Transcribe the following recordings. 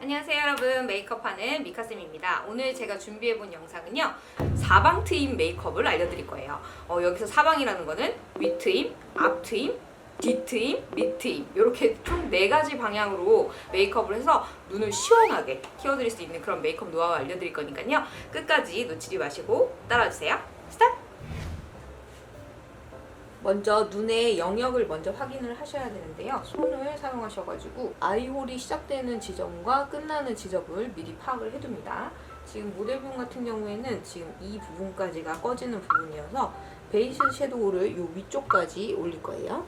안녕하세요 여러분. 메이크업하는 미카쌤입니다. 오늘 제가 준비해본 영상은요 사방 트임 메이크업을 알려드릴 거예요. 어, 여기서 사방이라는 거는 윗 트임, 앞 트임, 뒤 트임, 밑 트임 이렇게 총 네 가지 방향으로 메이크업을 해서 눈을 시원하게 키워드릴 수 있는 그런 메이크업 노하우 알려드릴 거니까요. 끝까지 놓치지 마시고 따라주세요. 스타트! 먼저 눈의 영역을 먼저 확인을 하셔야 되는데요. 손을 사용하셔가지고 아이홀이 시작되는 지점과 끝나는 지점을 미리 파악을 해둡니다. 지금 모델분 같은 경우에는 지금 이 부분까지가 꺼지는 부분이어서 베이스 섀도우를 이 위쪽까지 올릴 거예요.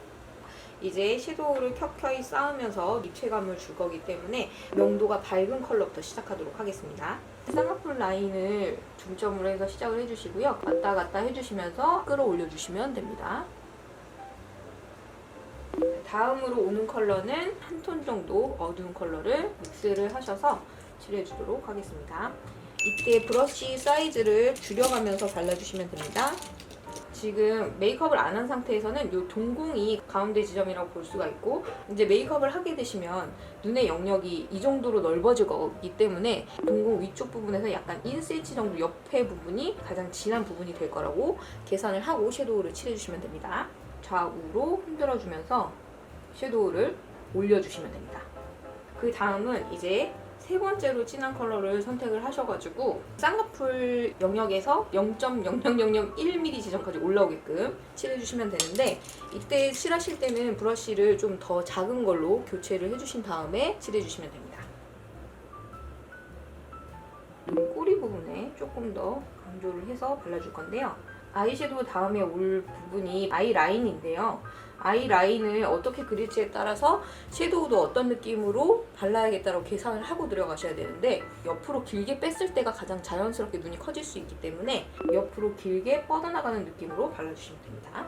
이제 섀도우를 켜켜이 쌓으면서 입체감을 줄 거기 때문에 명도가 밝은 컬러부터 시작하도록 하겠습니다. 쌍꺼풀 라인을 중점으로 해서 시작을 해주시고요. 왔다 갔다 해주시면서 끌어올려 주시면 됩니다. 다음으로 오는 컬러는 한 톤 정도 어두운 컬러를 믹스를 하셔서 칠해주도록 하겠습니다. 이때 브러쉬 사이즈를 줄여가면서 발라주시면 됩니다. 지금 메이크업을 안 한 상태에서는 이 동공이 가운데 지점이라고 볼 수가 있고 이제 메이크업을 하게 되시면 눈의 영역이 이 정도로 넓어질 거기 때문에 동공 위쪽 부분에서 약간 1cm 정도 옆에 부분이 가장 진한 부분이 될 거라고 계산을 하고 섀도우를 칠해주시면 됩니다. 좌우로 흔들어주면서 섀도우를 올려주시면 됩니다. 그 다음은 이제 세 번째로 진한 컬러를 선택을 하셔가지고 쌍꺼풀 영역에서 0.0001mm 지점까지 올라오게끔 칠해주시면 되는데 이때 칠하실 때는 브러쉬를 좀 더 작은 걸로 교체를 해주신 다음에 칠해주시면 됩니다. 눈 꼬리 부분에 조금 더 강조를 해서 발라줄 건데요. 아이섀도우 다음에 올 부분이 아이 라인인데요. 아이 라인을 어떻게 그릴지에 따라서 섀도우도 어떤 느낌으로 발라야겠다고 계산을 하고 들어가셔야 되는데 옆으로 길게 뺐을 때가 가장 자연스럽게 눈이 커질 수 있기 때문에 옆으로 길게 뻗어나가는 느낌으로 발라주시면 됩니다.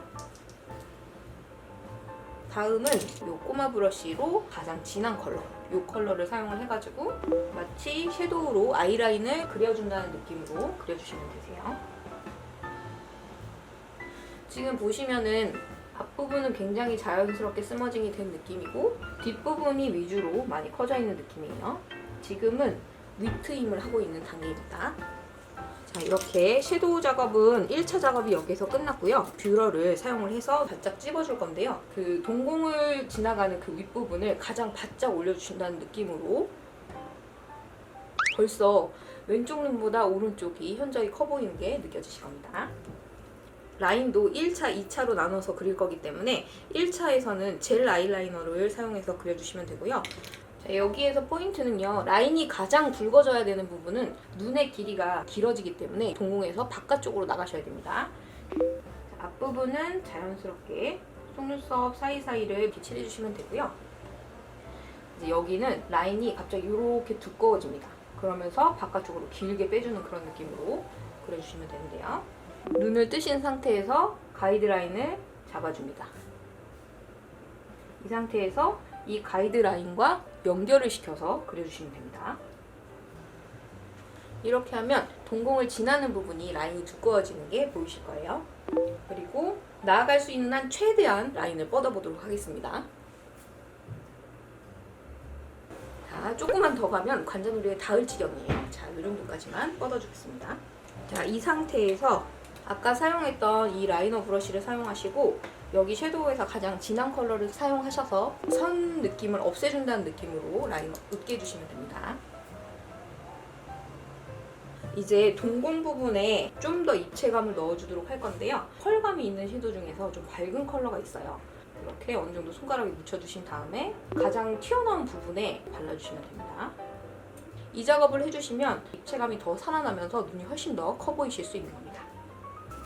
다음은 이 꼬마 브러쉬로 가장 진한 컬러 이 컬러를 사용을 해가지고 마치 섀도우로 아이라인을 그려준다는 느낌으로 그려주시면 되세요. 지금 보시면은 앞부분은 굉장히 자연스럽게 스머징이 된 느낌이고 뒷부분이 위주로 많이 커져 있는 느낌이에요. 지금은 위트임을 하고 있는 단계입니다. 자 이렇게 섀도우 작업은 1차 작업이 여기서 끝났고요. 뷰러를 사용을 해서 바짝 찝어줄 건데요. 그 동공을 지나가는 그 윗부분을 가장 바짝 올려주신다는 느낌으로 벌써 왼쪽 눈보다 오른쪽이 현저히 커 보이는 게 느껴지실 겁니다. 라인도 1차, 2차로 나눠서 그릴 거기 때문에 1차에서는 젤 아이라이너를 사용해서 그려주시면 되고요. 자, 여기에서 포인트는요. 라인이 가장 굵어져야 되는 부분은 눈의 길이가 길어지기 때문에 동공에서 바깥쪽으로 나가셔야 됩니다. 자, 앞부분은 자연스럽게 속눈썹 사이사이를 비칠해 주시면 되고요. 이제 여기는 라인이 갑자기 이렇게 두꺼워집니다. 그러면서 바깥쪽으로 길게 빼주는 그런 느낌으로 그려주시면 되는데요. 눈을 뜨신 상태에서 가이드라인을 잡아줍니다. 이 상태에서 이 가이드라인과 연결을 시켜서 그려주시면 됩니다. 이렇게 하면 동공을 지나는 부분이 라인이 두꺼워지는 게 보이실 거예요. 그리고 나아갈 수 있는 한 최대한 라인을 뻗어보도록 하겠습니다. 자, 조금만 더 가면 관자놀이에 닿을 지경이에요. 자, 이 정도까지만 뻗어주겠습니다. 자, 이 상태에서 아까 사용했던 이 라이너 브러쉬를 사용하시고 여기 섀도우에서 가장 진한 컬러를 사용하셔서 선 느낌을 없애준다는 느낌으로 라인을 으깨주시면 됩니다. 이제 동공 부분에 좀 더 입체감을 넣어주도록 할 건데요. 펄감이 있는 섀도우 중에서 좀 밝은 컬러가 있어요. 이렇게 어느 정도 손가락에 묻혀주신 다음에 가장 튀어나온 부분에 발라주시면 됩니다. 이 작업을 해주시면 입체감이 더 살아나면서 눈이 훨씬 더 커 보이실 수 있는 겁니다.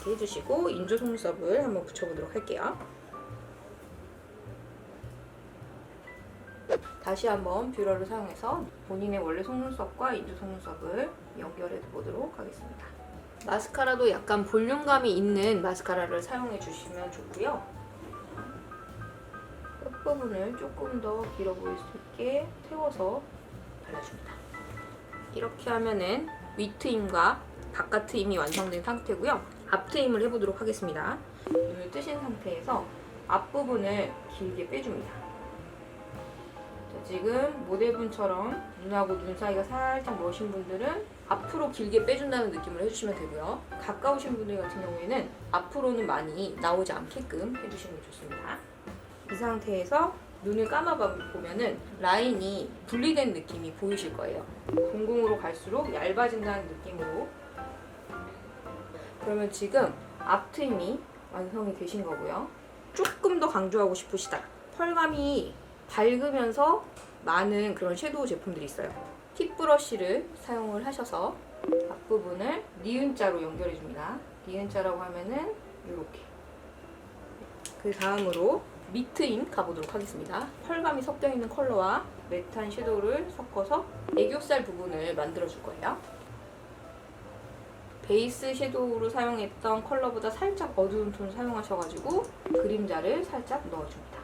이렇게 해주시고 인조 속눈썹을 한번 붙여보도록 할게요. 다시 한번 뷰러를 사용해서 본인의 원래 속눈썹과 인조 속눈썹을 연결해 보도록 하겠습니다. 마스카라도 약간 볼륨감이 있는 마스카라를 사용해 주시면 좋고요. 끝부분을 조금 더 길어 보일 수 있게 태워서 발라줍니다. 이렇게 하면은 윗 트임과 바깥 트임이 완성된 상태고요. 앞 트임을 해보도록 하겠습니다. 눈을 뜨신 상태에서 앞부분을 길게 빼줍니다. 자, 지금 모델분처럼 눈하고 눈 사이가 살짝 멋인 분들은 앞으로 길게 빼준다는 느낌을 해주시면 되고요. 가까우신 분들 같은 경우에는 앞으로는 많이 나오지 않게끔 해주시는 게 좋습니다. 이 상태에서 눈을 감아 보면은 라인이 분리된 느낌이 보이실 거예요. 공공으로 갈수록 얇아진다는 느낌으로. 그러면 지금 앞트임이 완성이 되신 거고요. 조금 더 강조하고 싶으시다. 펄감이 밝으면서 많은 그런 섀도우 제품들이 있어요. 팁 브러쉬를 사용을 하셔서 앞부분을 니은자로 연결해 줍니다. 니은자라고 하면은 이렇게. 그 다음으로 미트인 가보도록 하겠습니다. 펄감이 섞여 있는 컬러와 매트한 섀도우를 섞어서 애교살 부분을 만들어 줄 거예요. 베이스 섀도우로 사용했던 컬러보다 살짝 어두운 톤 사용하셔가지고 그림자를 살짝 넣어줍니다.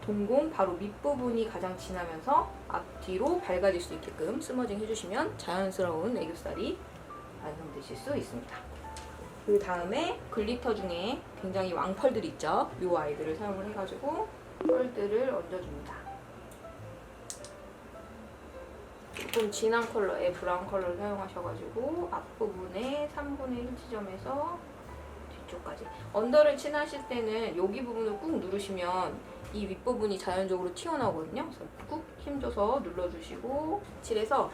동공 바로 밑부분이 가장 진하면서 앞뒤로 밝아질 수 있게끔 스머징 해주시면 자연스러운 애교살이 완성되실 수 있습니다. 그 다음에 글리터 중에 굉장히 왕펄들 있죠? 이 아이들을 사용을 해가지고 펄들을 얹어줍니다. 조금 진한 컬러의 브라운 컬러를 사용하셔가지고 앞부분에 3분의 1 지점에서 뒤쪽까지 언더를 칠하실 때는 여기 부분을 꾹 누르시면 이 윗부분이 자연적으로 튀어나오거든요. 그래서 꾹 힘줘서 눌러주시고 칠해서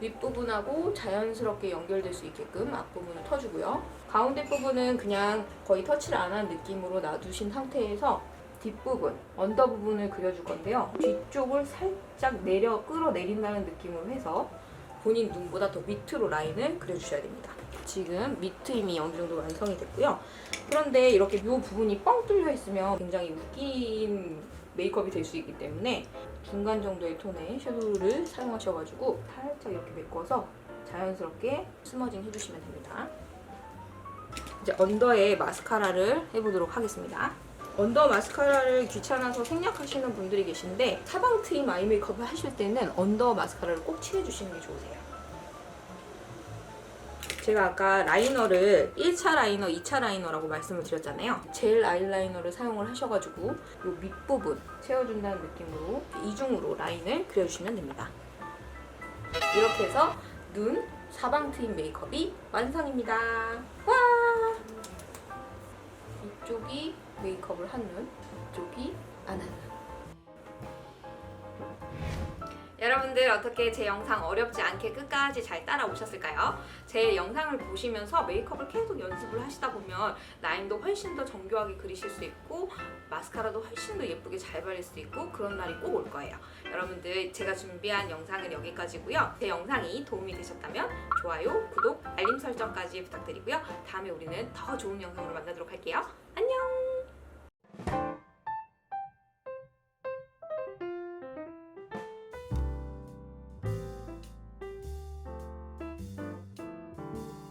윗부분하고 자연스럽게 연결될 수 있게끔 앞부분을 터주고요. 가운데 부분은 그냥 거의 터치를 안 한 느낌으로 놔두신 상태에서 뒷부분, 언더 부분을 그려줄 건데요. 뒤쪽을 살짝 내려 끌어내린다는 느낌으로 해서 본인 눈보다 더 밑으로 라인을 그려주셔야 됩니다. 지금 밑트 이미 어느 정도 완성이 됐고요. 그런데 이렇게 이 부분이 뻥 뚫려 있으면 굉장히 웃긴 메이크업이 될 수 있기 때문에 중간 정도의 톤의 섀도우를 사용하셔가지고 살짝 이렇게 메꿔서 자연스럽게 스머징 해주시면 됩니다. 이제 언더에 마스카라를 해보도록 하겠습니다. 언더 마스카라를 귀찮아서 생략하시는 분들이 계신데 사방 트임 아이 메이크업을 하실 때는 언더 마스카라를 꼭 칠해주시는 게 좋으세요. 제가 아까 라이너를 1차 라이너, 2차 라이너라고 말씀을 드렸잖아요. 젤 아이라이너를 사용을 하셔가지고 이 밑부분 채워준다는 느낌으로 이중으로 라인을 그려주시면 됩니다. 이렇게 해서 눈 사방 트임 메이크업이 완성입니다. 와! 이쪽이 메이크업을 한 눈, 이쪽이 안 한 눈. 여러분들 어떻게 제 영상 어렵지 않게 끝까지 잘 따라오셨을까요? 제 영상을 보시면서 메이크업을 계속 연습을 하시다 보면 라인도 훨씬 더 정교하게 그리실 수 있고 마스카라도 훨씬 더 예쁘게 잘 바를 수 있고 그런 날이 꼭 올 거예요. 여러분들 제가 준비한 영상은 여기까지고요. 제 영상이 도움이 되셨다면 좋아요, 구독, 알림 설정까지 부탁드리고요. 다음에 우리는 더 좋은 영상으로 만나도록 할게요. 안녕!